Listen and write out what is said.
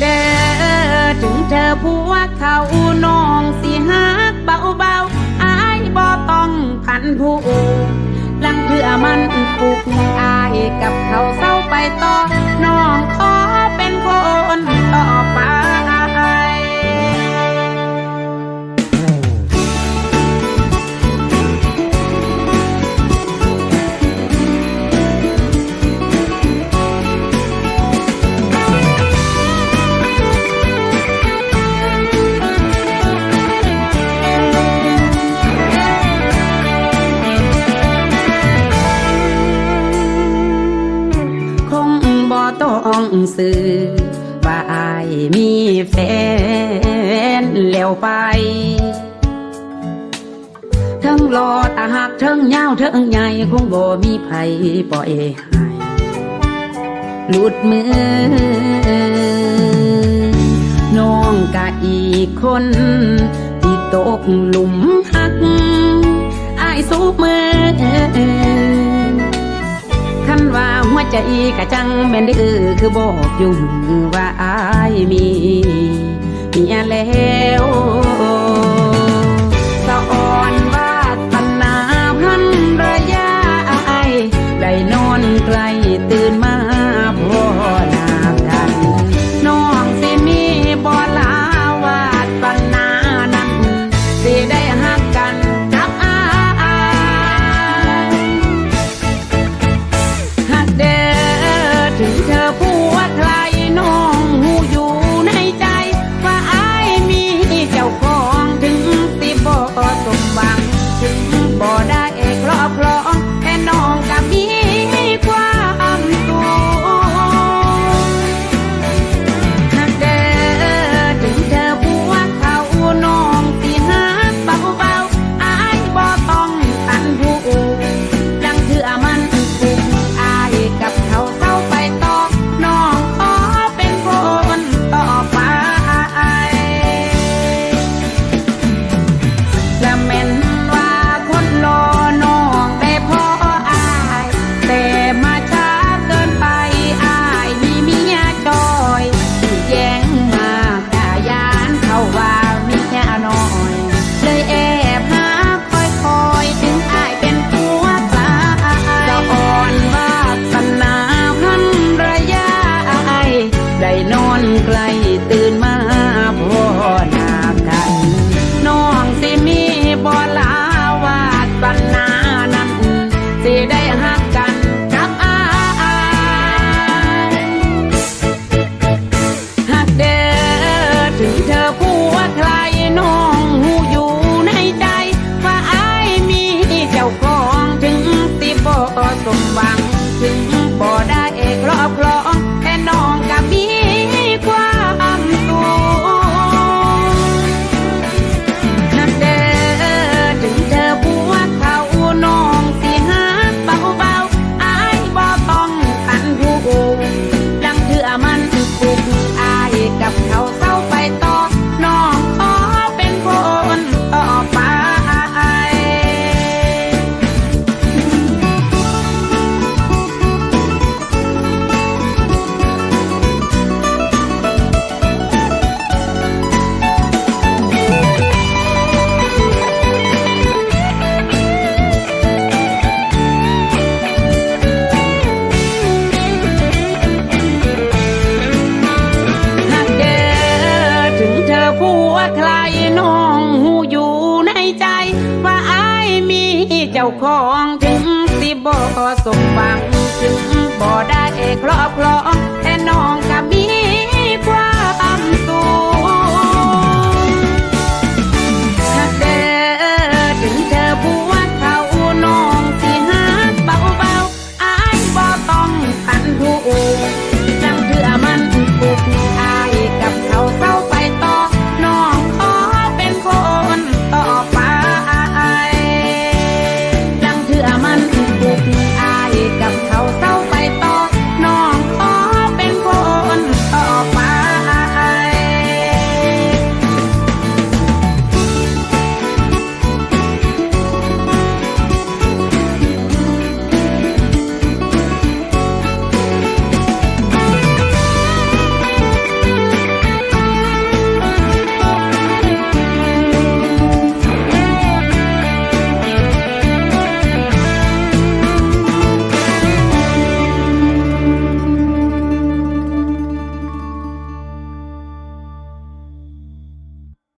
เด้อถึงเธอผัวเขานองสิหักเบาๆบอายบ่ต้องพันผู้ลังเพื่อมันปุกอายกับเขาเศร้าไปต่อน้องขอเป็นคนต่อไป สือว่าอายมีแฟนแล้วไปทั้งรอตาหักทั้งยาวทั้งใหญ่คงบ่มีไผปล่อยให้หลุดมือ น้องกะอีกคนที่ตกหลุมหักอายสูบมือ กะจังแม่นได้คือคือบอกยุ่งว่าอายมีเมียแล้ว อสมหวังถึง ใครน้องหูอยู่ในใจ ว่าอายมีเจ้าของถึงสิบ่สมหวังถึงบ่ได้ครอบครองแต่น้อง Thank you.